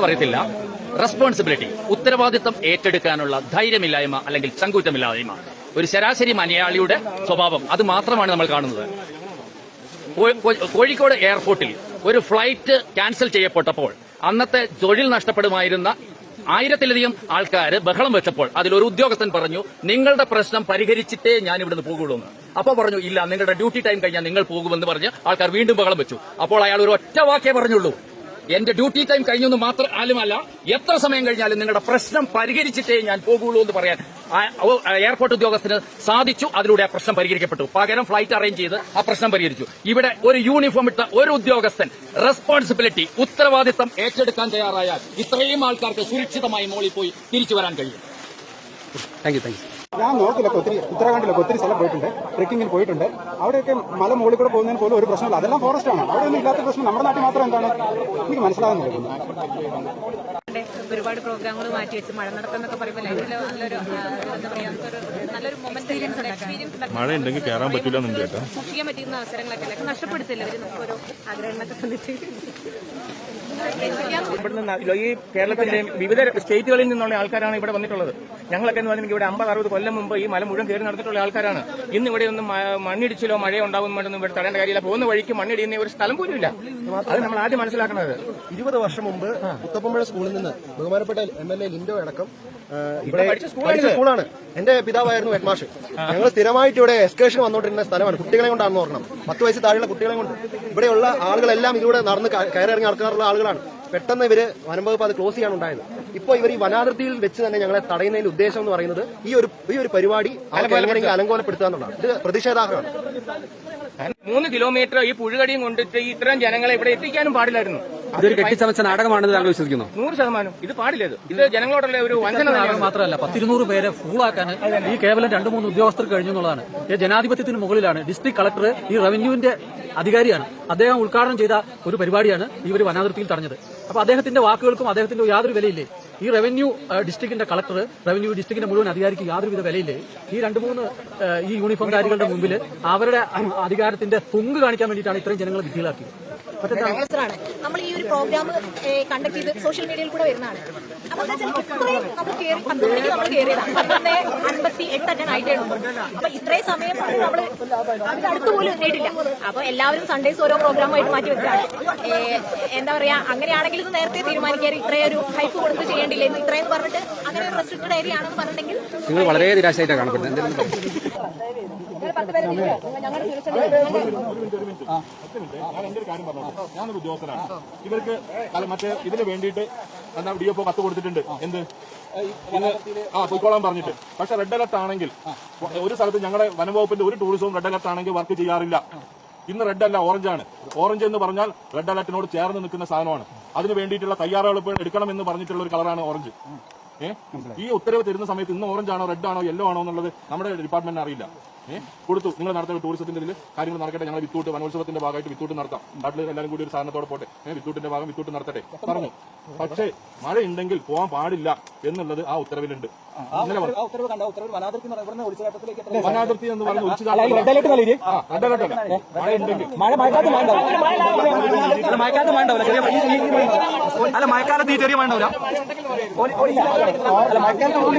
പറയത്തില്ല. റെസ്പോൺസിബിലിറ്റി ഉത്തരവാദിത്തം ഏറ്റെടുക്കാനുള്ള ധൈര്യമില്ലായ്മ അല്ലെങ്കിൽ ചങ്കൂറ്റമില്ലായ്മ. ഒരു ശരാശരി മലയാളിയുടെ സ്വഭാവം അത് മാത്രമാണ് നമ്മൾ കാണുന്നത്. കോഴിക്കോട് എയർപോർട്ടിൽ ഒരു ഫ്ലൈറ്റ് ക്യാൻസൽ ചെയ്യപ്പെട്ടപ്പോൾ അന്നത്തെ തൊഴിൽ നഷ്ടപ്പെടുമായിരുന്ന ആയിരത്തിലധികം ആൾക്കാർ ബഹളം വെച്ചപ്പോൾ അതിലൊരു ഉദ്യോഗസ്ഥൻ പറഞ്ഞു നിങ്ങളുടെ പ്രശ്നം പരിഹരിച്ചിട്ടേ ഞാൻ ഇവിടുന്ന് പോകുള്ളൂ എന്ന് അപ്പോൾ പറഞ്ഞു ഇല്ല നിങ്ങളുടെ ഡ്യൂട്ടി ടൈം കഴിഞ്ഞാൽ നിങ്ങൾ പോകുമെന്ന് പറഞ്ഞ് ആൾക്കാർ വീണ്ടും ബഹളം വെച്ചു. അപ്പോൾ അയാൾ ഒരു ഒറ്റ വാക്കേ പറഞ്ഞുള്ളൂ. എന്റെ ഡ്യൂട്ടി ടൈം കഴിഞ്ഞെന്ന് മാത്രം ആലുമല്ല. എത്ര സമയം കഴിഞ്ഞാലും നിങ്ങളുടെ പ്രശ്നം പരിഹരിച്ചിട്ടേ ഞാൻ പോകുള്ളൂ എന്ന് പറയാൻ എയർപോർട്ട് ഉദ്യോഗസ്ഥന് സാധിച്ചു. അതിലൂടെ ആ പ്രശ്നം പരിഹരിക്കപ്പെട്ടു. പകരം ഫ്ലൈറ്റ് അറേഞ്ച് ചെയ്ത് ആ പ്രശ്നം പരിഹരിച്ചു. ഇവിടെ ഒരു യൂണിഫോം ഇട്ട ഒരു ഉദ്യോഗസ്ഥൻ റെസ്പോൺസിബിലിറ്റി ഉത്തരവാദിത്തം ഏറ്റെടുക്കാൻ തയ്യാറായാൽ ഇത്രയും ആൾക്കാർക്ക് സുരക്ഷിതമായി മോളിൽ പോയി തിരിച്ചു വരാൻ കഴിയും. താങ്ക് യു താങ്ക് യു ഞാൻ നോക്കില്ല ഒത്തിരി ഉത്തരാഖണ്ഡിലൊക്കെ ഒത്തിരി സ്ഥലം പോയിട്ടുണ്ട് ട്രെക്കിങ്ങിൽ പോയിട്ടുണ്ട്. അവിടെയൊക്കെ മല മുകളിൽ കൂടെ പോകുന്നതിന് പോലും ഒരു പ്രശ്നമില്ല. അതെല്ലാം ഫോറസ്റ്റ് ആണ്. അവിടെ ഒന്നും ഇല്ലാത്ത പ്രശ്നം. നമ്മുടെ നാട്ടിൽ മാത്രം എന്താണ്? എനിക്ക് മനസ്സിലാകുന്നില്ല ഒരുപാട് പ്രോഗ്രാമുകൾ മാറ്റി വെച്ച് മഴ നടക്കുന്നൊക്കെ പറയുമ്പോൾ ലൈഫിൽ നല്ലൊരു ആ, എന്താ പറയാ നല്ലൊരു എക്സ്പീരിയൻസ് മഴ ഉണ്ടെങ്കിൽ കയറാൻ പറ്റില്ല എന്നുണ്ട് കേട്ടോ സൂക്ഷിക്കാൻ പറ്റുന്ന അവസരങ്ങളൊക്കെ അല്ലേ? നഷ്ടപ്പെടുത്തില്ല അവർ ആഗ്രഹങ്ങളൊക്കെ തന്നിട്ട് ഇവിടുന്ന് ഈ കേരളത്തിന്റെ വിവിധ സ്റ്റേറ്റുകളിൽ നിന്നുള്ള ആൾക്കാരാണ് ഇവിടെ വന്നിട്ടുള്ളത്. ഞങ്ങളൊക്കെ എന്ന് പറഞ്ഞാൽ ഇവിടെ അമ്പത് അറുപത് കൊല്ലം മുമ്പ് ഈ മല മുഴുവൻ കയറി നടന്നിട്ടുള്ള ആൾക്കാരാണ്. ഇന്ന് ഇവിടെ ഒന്നും മണ്ണിടിച്ചിലോ മഴയോ ഉണ്ടാകുമെന്നൊന്നും ഇവിടെ തടയേണ്ട കാര്യമില്ല. പോകുന്ന വഴിക്ക് മണ്ണിടിയുന്ന ഒരു സ്ഥലം പോലും ഇല്ല. അത് നമ്മൾ ആദ്യം മനസ്സിലാക്കുന്നത് ഇരുപത് വർഷം മുമ്പ് മുത്തപ്പമ്പഴ സ്കൂളിൽ നിന്ന് ബഹുമാനപ്പെട്ട എം എൽ എ ലിൻഡോ അടക്കം ഇവിടെ പഠിച്ച സ്കൂളാണ് എന്റെ പിതാവായിരുന്നു ഹെഡ്മാഷ് ഞങ്ങൾ സ്ഥിരമായിട്ട് ഇവിടെ എക്സ്കേഷൻ വന്നുകൊണ്ടിരുന്ന സ്ഥലമാണ്. കുട്ടികളെ കൊണ്ടാണെന്ന് ഓർക്കണം. പത്ത് വയസ്സ് താഴെയുള്ള കുട്ടികളെ കൊണ്ട്. ഇവിടെയുള്ള ആളുകളെല്ലാം ഇതിലൂടെ നടന്ന് കയറിറങ്ങി നടക്കാറുള്ള ആളുകളാണ്. പെട്ടെന്ന് ഇവർ വനംവകുപ്പ് അത് ക്ലോസ് ചെയ്യാൻ ഉണ്ടായത്. ഇപ്പോൾ ഇവർ ഈ വനാതിർത്തിയിൽ വെച്ച് തന്നെ ഞങ്ങളെ തടയുന്നതിന്റെ ഉദ്ദേശം എന്ന് പറയുന്നത് ഈ ഒരു ഈ ഒരു പരിപാടി അവർക്ക് എങ്ങനെയെങ്കിലും അലങ്കോലപ്പെടുത്തുക എന്നുള്ളതാണ്. ഇത് പ്രതിഷേധാർഹമാണ്. മൂന്ന് കിലോമീറ്റർ ഈ പുഴുകടിയും കൊണ്ടിട്ട് ഇത്രയും ജനങ്ങളെ ഇവിടെ എത്തിക്കാനും പാടില്ലായിരുന്നു. ഇതൊരു കെട്ടിച്ചമച്ച നാടകമാണെന്ന് താങ്കൾ വിശ്വസിക്കുന്നു. നൂറ് ശതമാനം. ഇത് പാടില്ല ഇത്. ഇത് ജനങ്ങളോടുള്ള ഒരു വഞ്ചന തന്നെയാണ്. മാത്രമല്ല പത്തിരുന്നൂറ് പേരെ ഫൂളാക്കാൻ ഈ കേവലം രണ്ടു മൂന്ന് ഉദ്യോഗസ്ഥർ കഴിഞ്ഞു എന്നുള്ളതാണ്. ഈ ജനാധിപത്യത്തിന് മുകളിലാണ്. ഡിസ്ട്രിക്ട് കളക്ടർ ഈ റവന്യൂവിന്റെ അധികാരിയാണ്. അദ്ദേഹം ഉദ്ഘാടനം ചെയ്ത ഒരു പരിപാടിയാണ് ഇവർ വനാതിർത്തിയിൽ തടഞ്ഞത്. അപ്പൊ അദ്ദേഹത്തിന്റെ വാക്കുകൾക്കും അദ്ദേഹത്തിന്റെ യാതൊരു വിലയില്ലേ? ഈ റവന്യൂ ഡിസ്ട്രിക്റ്റിന്റെ കളക്ടർ റവന്യൂ ഡിസ്ട്രിക്റ്റിന്റെ മുഴുവൻ അധികാരിക്ക് യാതൊരുവിധ വിലയില്ല? ഈ രണ്ട് മൂന്ന് ഈ യൂണിഫോംകാരികളുടെ മുമ്പിൽ അവരുടെ അധികാരത്തിന്റെ തുങ്ക് കാണിക്കാൻ വേണ്ടിയിട്ടാണ് ഇത്രയും ജനങ്ങളെ വിധികളാക്കിയത് നമ്മൾ ഈ ഒരു പ്രോഗ്രാം കണ്ടക്ട് ചെയ്ത് സോഷ്യൽ മീഡിയയിൽ കൂടെ വരുന്നതാണ്. അപ്പൊ നമ്മൾ കയറി പത്ത് നമ്മൾ കയറിയതാണ് പതിനൊന്ന് അൻപത്തി എട്ടൊക്കെ ആയിട്ടേ ഉള്ളൂ അപ്പൊ ഇത്രയും സമയം നമ്മൾ അടുത്ത് പോലും എത്തിയിട്ടില്ല. അപ്പൊ എല്ലാവരും സൺഡേസ് ഓരോ പ്രോഗ്രാമായിട്ട് മാറ്റി വെക്കുകയാണ്. എന്താ പറയാ അങ്ങനെയാണെങ്കിൽ ഇത് നേരത്തെ തീരുമാനിക്കാൻ ഇത്രയൊരു ഹൈപ്പ് കൊടുത്ത് ചെയ്യേണ്ടില്ല ഇത്രയും പറഞ്ഞിട്ട് അങ്ങനെ ഒരു റെസ്ട്രിക്റ്റഡ് ഏരിയ ആണെന്ന് പറഞ്ഞിട്ടുണ്ടെങ്കിൽ നിങ്ങൾ വളരെ നിരാശയായിട്ടാണ് കാണപ്പെടുന്നത് എന്തെങ്കിലും ഞാനൊരു ഉദ്യോഗസ്ഥനാണ്. ഇവർക്ക് അല്ല മറ്റേ ഇതിന് വേണ്ടിയിട്ട് എന്താ ഡി എഫ് കത്ത് കൊടുത്തിട്ടുണ്ട്. എന്ത്? ആ പൊയ്ക്കോളാൻ പറഞ്ഞിട്ട്. പക്ഷെ റെഡ് അലർട്ട് ആണെങ്കിൽ ഒരു സ്ഥലത്ത് ഞങ്ങളുടെ വനംവകുപ്പിന്റെ ഒരു ടൂറിസവും റെഡ് അലർട്ട് ആണെങ്കിൽ വർക്ക് ചെയ്യാറില്ല. ഇന്ന് റെഡ് അല്ല ഓറഞ്ച് ആണ്. ഓറഞ്ച് എന്ന് പറഞ്ഞാൽ റെഡ് അലർട്ടിനോട് ചേർന്ന് നിൽക്കുന്ന സാധനമാണ്. അതിന് വേണ്ടിയിട്ടുള്ള തയ്യാറെടുപ്പ് എടുക്കണം എന്ന് പറഞ്ഞിട്ടുള്ള ഒരു കളറാണ് ഓറഞ്ച്. ഈ ഉത്തരവ് തരുന്ന സമയത്ത് ഇന്ന് ഓറഞ്ച് ആണോ റെഡ് ആണോ യെല്ലോ ആണോ എന്നുള്ളത് നമ്മുടെ ഡിപ്പാർട്ട്മെന്റിന് അറിയില്ല. കൊടുത്തു. നിങ്ങൾ നടത്തുന്ന ടൂറിസത്തിന്റെ ഇതിൽ കാര്യങ്ങൾ നടക്കട്ടെ. ഞങ്ങൾ വിത്തൂട്ട് വനോത്സവത്തിന്റെ ഭാഗമായിട്ട് വിത്തൂട്ട് നടത്താം. നാട്ടിൽ എല്ലാവരും കൂടി ഒരു സാധനത്തോടെ പോട്ടെ. വിത്തൂട്ടിന്റെ ഭാഗം വിത്തൂട്ട് നടത്തട്ടെ. പറഞ്ഞു. പക്ഷേ മഴ ഉണ്ടെങ്കിൽ പോകാൻ പാടില്ല എന്നുള്ളത് ആ ഉത്തരവിലുണ്ട്. ഇന്നലെ പറഞ്ഞു. വനാതിർത്തി എന്ന് പറഞ്ഞ റെഡ് അലർട്ട് നൽകി ആ റെഡ് അലർട്ട് അല്ല. മഴ മഴക്കാലത്ത് മഴ മഴക്കാലത്ത് മഴ ചെറിയ അല്ല മഴക്കാലത്ത് ഈ ചെറിയ മഴ ഉണ്ടാവില്ല. അല്ല മഴക്കാലത്ത് മഴ